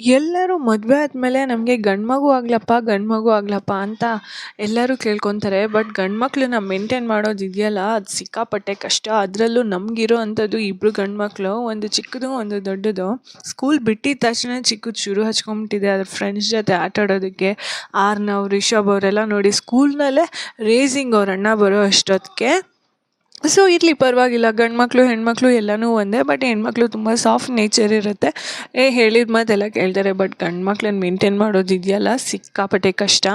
ಎಲ್ಲರೂ ಮದುವೆ ಆದಮೇಲೆ ನಮಗೆ ಗಂಡು ಮಗು ಆಗ್ಲಪ್ಪ, ಗಂಡು ಮಗು ಆಗ್ಲಪ್ಪ ಅಂತ ಎಲ್ಲರೂ ಕೇಳ್ಕೊತಾರೆ. ಬಟ್ ಗಂಡು ಮಕ್ಕಳನ್ನ ಮೇಂಟೈನ್ ಮಾಡೋದು ಇದೆಯಲ್ಲ, ಅದು ಸಿಕ್ಕಾಪಟ್ಟೆ ಕಷ್ಟ. ಅದರಲ್ಲೂ ನಮಗಿರೋ ಅಂಥದ್ದು ಇಬ್ಬರು ಗಂಡು ಮಕ್ಕಳು ಒಂದು ಚಿಕ್ಕದು, ಒಂದು ದೊಡ್ಡದು. ಸ್ಕೂಲ್ ಬಿಟ್ಟಿದ ತಕ್ಷಣ ಚಿಕ್ಕದು ಶುರು ಹಚ್ಕೊಂಬಿಟ್ಟಿದೆ ಅದ್ರ ಫ್ರೆಂಡ್ಸ್ ಜೊತೆ ಆಟ ಆಡೋದಕ್ಕೆ. ಆರ್ನವ್ ರಿಷಬ್ ಅವರೆಲ್ಲ ನೋಡಿ ಸ್ಕೂಲ್ನಲ್ಲೇ ರೇಸಿಂಗ್ ಅವ್ರ ಅಣ್ಣ ಬರೋ ಅಷ್ಟೊತ್ತಿಗೆ ಸೊ ಇರಲಿ, ಪರವಾಗಿಲ್ಲ. ಗಂಡು ಮಕ್ಕಳು ಹೆಣ್ಮಕ್ಳು ಎಲ್ಲನೂ ಒಂದೇ ಬಟ್ ಹೆಣ್ಮಕ್ಳು ತುಂಬ ಸಾಫ್ಟ್ ನೇಚರ್ ಇರುತ್ತೆ. ಏ, ಹೇಳಿದ ಮಾತೆಲ್ಲ ಕೇಳ್ತಾರೆ ಬಟ್ ಗಂಡು ಮಕ್ಳನ್ನ ಮೇಂಟೈನ್ ಮಾಡೋದು ಇದೆಯಲ್ಲ? ಸಿಕ್ಕಾಪಟ್ಟೆ ಕಷ್ಟ.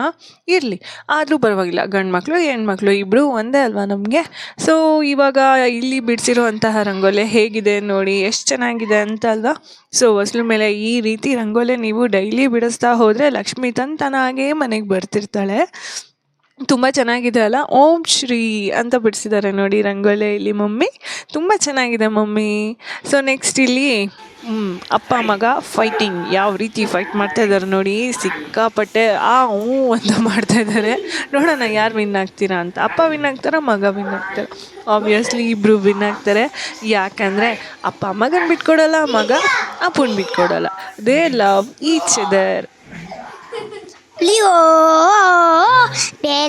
ಇರಲಿ. ಆದರೂ ಪರವಾಗಿಲ್ಲ. ಗಂಡು ಮಕ್ಕಳು ಹೆಣ್ಮಕ್ಳು ಇಬ್ಬರು ಒಂದೇ ಅಲ್ವಾ ನಮಗೆ? ಸೊ ಇವಾಗ ಇಲ್ಲಿ ಬಿಡಿಸಿರುವಂತಹ ರಂಗೋಲೆ ಹೇಗಿದೆ ನೋಡಿ, ಎಷ್ಟು ಚೆನ್ನಾಗಿದೆ ಅಂತ ಅಲ್ವಾ? ಸೊ ಹೊಸ್ಲು ಮೇಲೆ ಈ ರೀತಿ ರಂಗೋಲೆ ನೀವು ಡೈಲಿ ಬಿಡಿಸ್ತಾ ಹೋದರೆ ಲಕ್ಷ್ಮಿ ತಂತನಾಗೇ ಮನೆಗೆ ಬರ್ತಿರ್ತಾಳೆ. ತುಂಬ ಚೆನ್ನಾಗಿದೆ ಅಲ್ಲ? ಓಂ ಶ್ರೀ ಅಂತ ಬಿಡಿಸಿದ್ದಾರೆ ನೋಡಿ ರಂಗೋಲಿಯಲ್ಲಿ ಮಮ್ಮಿ. ತುಂಬ ಚೆನ್ನಾಗಿದೆ ಮಮ್ಮಿ. ಸೊ ನೆಕ್ಸ್ಟ್ ಇಲ್ಲಿ ಅಪ್ಪ, ಮಗ ಫೈಟಿಂಗ್ ಯಾವ ರೀತಿ ಫೈಟ್ ಮಾಡ್ತಾ ಇದ್ದಾರೆ ನೋಡಿ. ಸಿಕ್ಕಾಪಟ್ಟೆ, ಆ, ಹ್ಞೂ ಅಂತ ಮಾಡ್ತಾ ಇದ್ದಾರೆ. ನೋಡೋಣ ಯಾರು ವಿನ್ ಆಗ್ತೀರಾ ಅಂತ. ಅಪ್ಪ ವಿನ್ ಆಗ್ತಾರ, ಮಗ ವಿನ್ ಆಗ್ತಾರೆ? ಆಬ್ವಿಯಸ್ಲಿ ಇಬ್ಬರು ವಿನ್ ಆಗ್ತಾರೆ. ಯಾಕಂದರೆ ಅಪ್ಪ ಮಗನ ಬಿಟ್ಕೊಡಲ್ಲ, ಮಗ ಅಪ್ಪನ ಬಿಟ್ಕೊಡಲ್ಲ. They love each other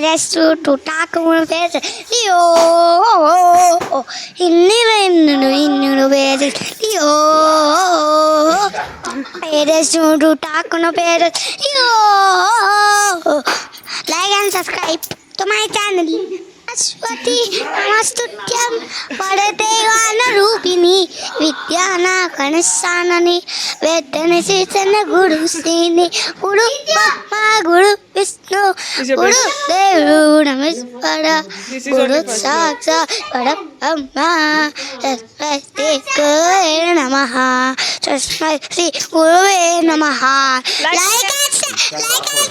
rest to, to talk on face. Leo, inni vennu innu face. Leo, parents to, to talk on parents. Leo, like and subscribe to my channel. అశ్వతి నమస్తుత్యం పడదేవాన రూపిణి విద్యాన కణశానని వేదన శీర్షన గురుశ్రీని గుడు మా గుడు உடு தேவூட மிஸ்பட உடு சாக்ஸா படம் அம்மா நமஹா. சஸ்மை ஸ்ரீ குருவே நமஹா. Like like